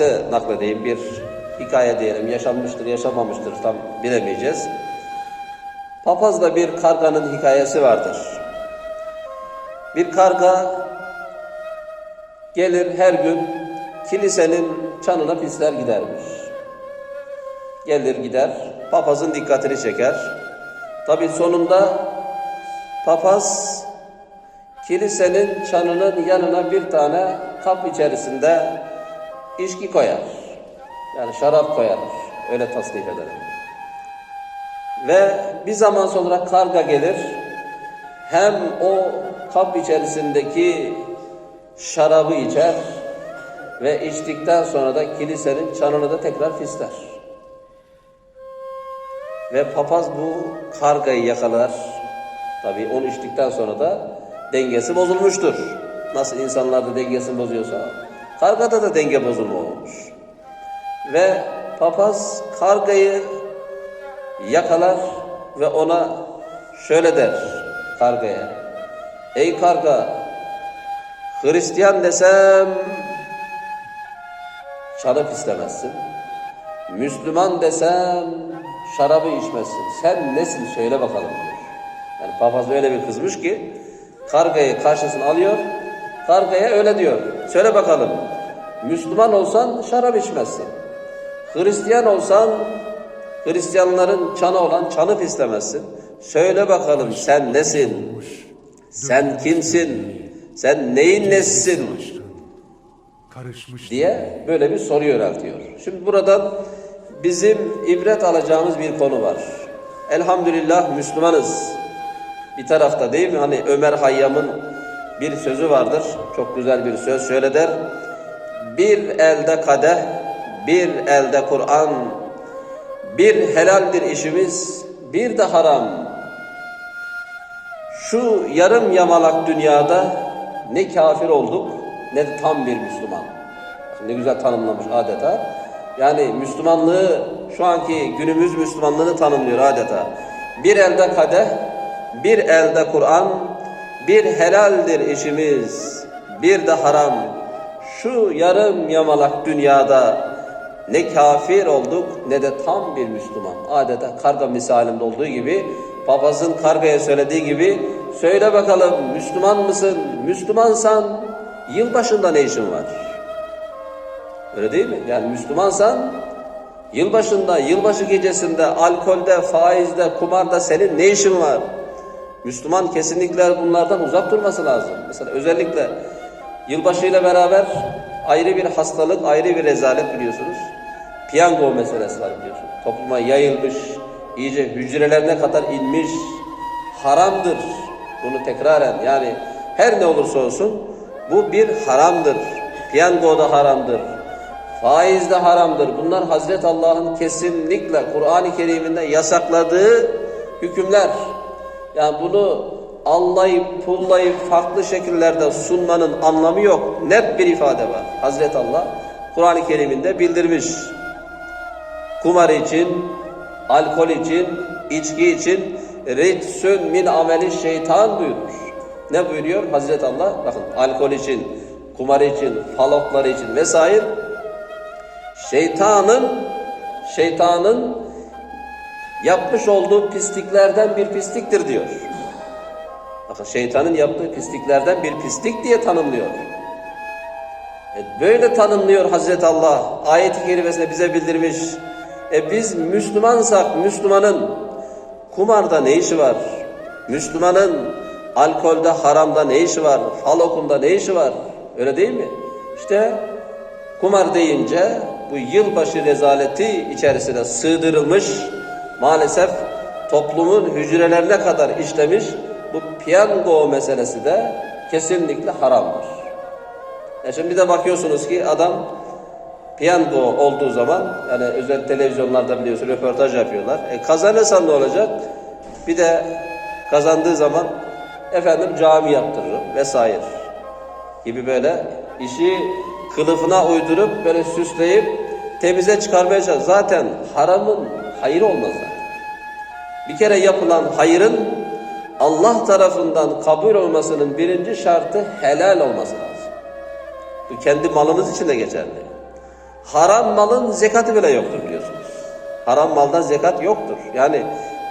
hadise nakledeyim. Bir hikaye diyelim. Yaşanmıştır, yaşamamıştır tam bilemeyeceğiz. Papazla bir karganın hikayesi vardır. Bir karga gelir her gün kilisenin çanına pisler gidermiş. Gelir gider, papazın dikkatini çeker. Tabi sonunda papaz kilisenin çanının yanına bir tane kap içerisinde içki koyar. Yani şarap koyar. Öyle tasnif ederim. Ve bir zaman sonra karga gelir. Hem o kap içerisindeki şarabı içer ve içtikten sonra da kilisenin çanını da tekrar fisler. Ve papaz bu kargayı yakalar. Tabii onu içtikten sonra da dengesi bozulmuştur. Nasıl insanlarda dengesini bozuyorsa kargada da denge bozulma olmuş. Ve papaz kargayı yakalar ve ona şöyle der kargaya. Ey karga Hristiyan desem şarap istemezsin. Müslüman desem şarabı içmezsin. Sen nesin söyle bakalım diyor. Yani papaz öyle bir kızmış ki kargayı karşısına alıyor. Kargaya öyle diyor. Söyle bakalım. Müslüman olsan şarap içmezsin. Hristiyan olsan Hristiyanların çanı olan çanı istemezsin. Söyle bakalım sen nesin? Sen kimsin? Sen neyin nesisin? Diye böyle bir soru yöneltiyor. Şimdi buradan bizim ibret alacağımız bir konu var. Elhamdülillah Müslümanız. Bir tarafta değil mi? Hani Ömer Hayyam'ın bir sözü vardır. Çok güzel bir söz. Şöyle der. Bir elde kadeh, bir elde Kur'an, bir helaldir işimiz, bir de haram. Şu yarım yamalak dünyada ne kafir olduk ne de tam bir Müslüman. Ne güzel tanımlamış adeta. Yani Müslümanlığı şu anki günümüz Müslümanlığını tanımlıyor adeta. Bir elde kadeh, bir elde Kur'an, bir helaldir işimiz, bir de haram. Şu yarım yamalak dünyada ne kafir olduk ne de tam bir Müslüman. Adeta karga misalinde olduğu gibi papazın kargaya söylediği gibi söyle bakalım Müslüman mısın? Müslümansan yılbaşında ne işin var? Öyle değil mi? Yani Müslümansan yılbaşında, yılbaşı gecesinde, alkolde, faizde, kumarda senin ne işin var? Müslüman kesinlikle bunlardan uzak durması lazım. Mesela özellikle yılbaşıyla beraber ayrı bir hastalık, ayrı bir rezalet biliyorsunuz. Piyango meselesi var biliyorsunuz. Topluma yayılmış, iyice hücrelerine kadar inmiş, haramdır. Bunu tekraren yani her ne olursa olsun bu bir haramdır. Piyango da haramdır. Faiz de haramdır. Bunlar Hazreti Allah'ın kesinlikle Kur'an-ı Kerim'inde yasakladığı hükümler. Yani bunu anlayıp pullayıp farklı şekillerde sunmanın anlamı yok. Net bir ifade var. Hazreti Allah Kur'an-ı Kerim'inde bildirmiş. Kumar için, alkol için, içki için ritsün min ameli şeytan buyurmuş. Ne buyuruyor Hazreti Allah? Bakın alkol için, kumar için, faloklar için vesaire şeytanın şeytanın yapmış olduğu pisliklerden bir pisliktir diyor. Bakın şeytanın yaptığı pisliklerden bir pislik diye tanımlıyor. E böyle tanımlıyor Hazreti Allah. Ayet-i kerimesinde bize bildirmiş. E biz Müslümansak Müslümanın kumarda ne işi var? Müslümanın alkolde haramda ne işi var? Halokunda ne işi var? Öyle değil mi? İşte kumar deyince bu yılbaşı rezaleti içerisine sığdırılmış maalesef toplumun hücrelerine kadar işlemiş bu piyango meselesi de kesinlikle haramdır. E şimdi de bakıyorsunuz ki adam piyango olduğu zaman yani özel televizyonlarda biliyorsun röportaj yapıyorlar. E kazanırsan ne olacak? Bir de kazandığı zaman efendim cami yaptırırım vesaire gibi böyle işi kılıfına uydurup böyle süsleyip temize çıkarmaya çalışıyor. Zaten haramın hayır olmaz. Bir kere yapılan hayırın Allah tarafından kabul olmasının birinci şartı helal olması lazım. Bu kendi malınız için de geçerli. Haram malın zekatı bile yoktur biliyorsunuz. Haram maldan zekat yoktur. Yani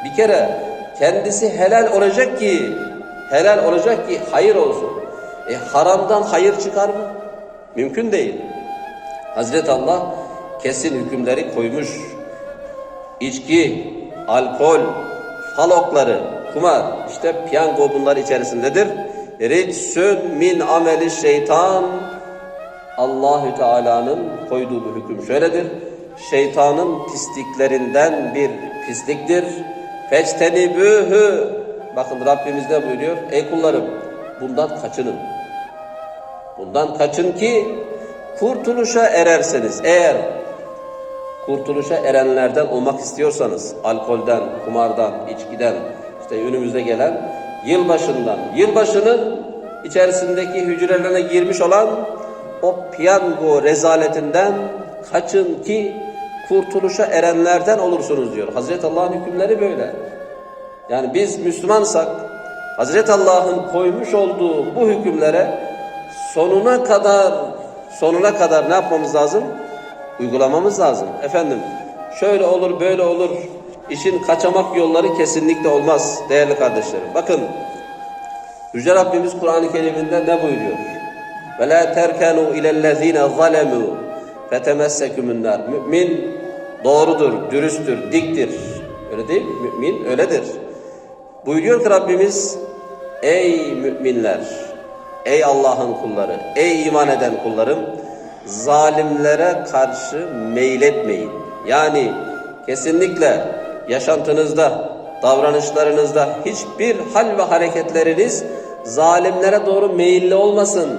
bir kere kendisi helal olacak ki helal olacak ki hayır olsun. E haramdan hayır çıkar mı? Mümkün değil. Hazreti Allah kesin hükümleri koymuş. İçki, alkol, falokları, kumar, işte piyango bunlar içerisindedir. Ritsün min ameli şeytan. Allahü Teala'nın koyduğu bu hüküm şöyledir. Şeytanın pisliklerinden bir pisliktir. Feçtenibühü. Bakın Rabbimiz ne buyuruyor? Ey kullarım bundan kaçının. Bundan kaçın ki kurtuluşa ererseniz. Eğer kurtuluşa erenlerden olmak istiyorsanız alkolden, kumardan, içkiden, işte önümüzde gelen yılbaşından, yılbaşının içerisindeki hücrelerine girmiş olan o piyango rezaletinden kaçın ki kurtuluşa erenlerden olursunuz diyor. Hazreti Allah'ın hükümleri böyle. Yani biz Müslümansak Hazreti Allah'ın koymuş olduğu bu hükümlere sonuna kadar sonuna kadar ne yapmamız lazım? Uygulamamız lazım. Efendim şöyle olur böyle olur işin kaçamak yolları kesinlikle olmaz değerli kardeşlerim. Bakın Yüce Rabbimiz Kur'an-ı Kerim'inde ne buyuruyor? Ve la terkenu ilellezine zalemu fetemessekumun nar. Mümin doğrudur, dürüsttür, diktir. Öyle değil mi? Mümin öyledir. Buyuruyor ki Rabbimiz Ey müminler, ey Allah'ın kulları, ey iman eden kullarım zalimlere karşı meyletmeyin. Yani kesinlikle yaşantınızda, davranışlarınızda hiçbir hal ve hareketleriniz zalimlere doğru meyilli olmasın.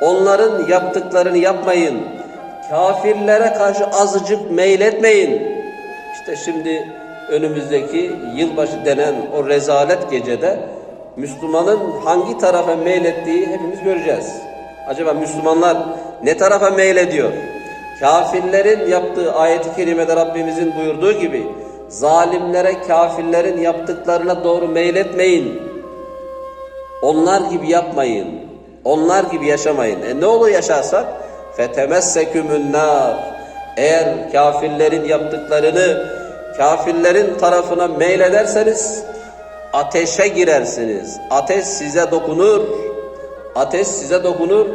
Onların yaptıklarını yapmayın. Kafirlere karşı azıcık meyletmeyin. İşte şimdi önümüzdeki yılbaşı denen o rezalet gecede Müslümanın hangi tarafa meylettiği hepimiz göreceğiz. Acaba Müslümanlar ne tarafa meylediyor? Kafirlerin yaptığı ayeti kerimede Rabbimizin buyurduğu gibi zalimlere kafirlerin yaptıklarına doğru meyletmeyin. Onlar gibi yapmayın. Onlar gibi yaşamayın. E ne olur yaşarsak? Fetemessekümün nar. Eğer kafirlerin yaptıklarını kafirlerin tarafına meylederseniz ateşe girersiniz. Ateş size dokunur. Ateş size dokunur.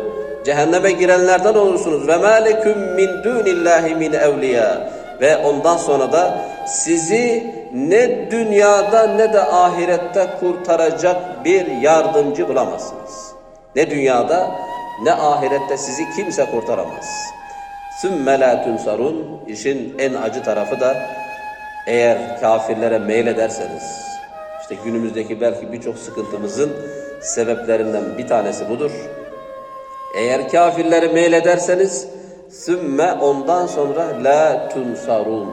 Cehenneme girenlerden olursunuz. Ve malekum min dunillahi min evliya. Ve ondan sonra da sizi ne dünyada ne de ahirette kurtaracak bir yardımcı bulamazsınız. Ne dünyada ne ahirette sizi kimse kurtaramaz. Sümme la tunsarun. İşin en acı tarafı da eğer kafirlere meylederseniz işte günümüzdeki belki birçok sıkıntımızın sebeplerinden bir tanesi budur. Eğer kafirleri meylederseniz sümme ondan sonra la tunsarun.